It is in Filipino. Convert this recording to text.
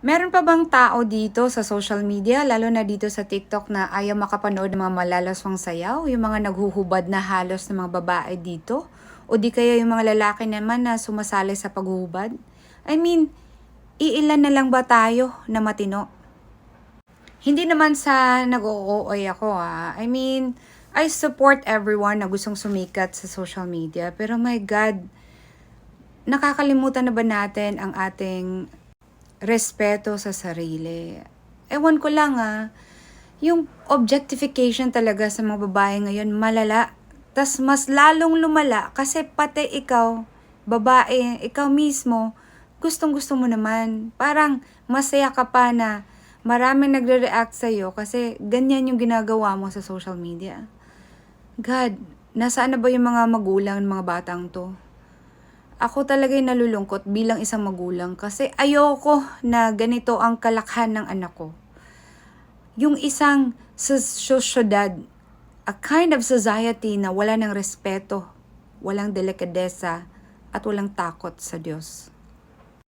Meron pa bang tao dito sa social media, lalo na dito sa TikTok na ayaw makapanood ng mga malalaswang sayaw? Yung mga naghuhubad na halos ng mga babae dito? O di kaya yung mga lalaki naman na sumasali sa paghuhubad? I mean, iilan na lang ba tayo na matino? Hindi naman sa nag-ooy ako ah. I mean, I support everyone na gustong sumikat sa social media. Pero my God, nakakalimutan na ba natin ang ating respeto sa sarili? Ewan ko lang ah, yung objectification talaga sa mga babae ngayon malala. Tas mas lalong lumala kasi pati ikaw, babae, ikaw mismo, gustong gusto mo naman. Parang masaya ka pa na maraming nagre-react sa'yo kasi ganyan yung ginagawa mo sa social media. God, nasaan na ba yung mga magulang ng mga batang to? Ako talaga yung nalulungkot bilang isang magulang kasi ayoko na ganito ang kalakhan ng anak ko. Yung isang sa sosyedad, a kind of society na wala ng respeto, walang delikadesa, at walang takot sa Diyos.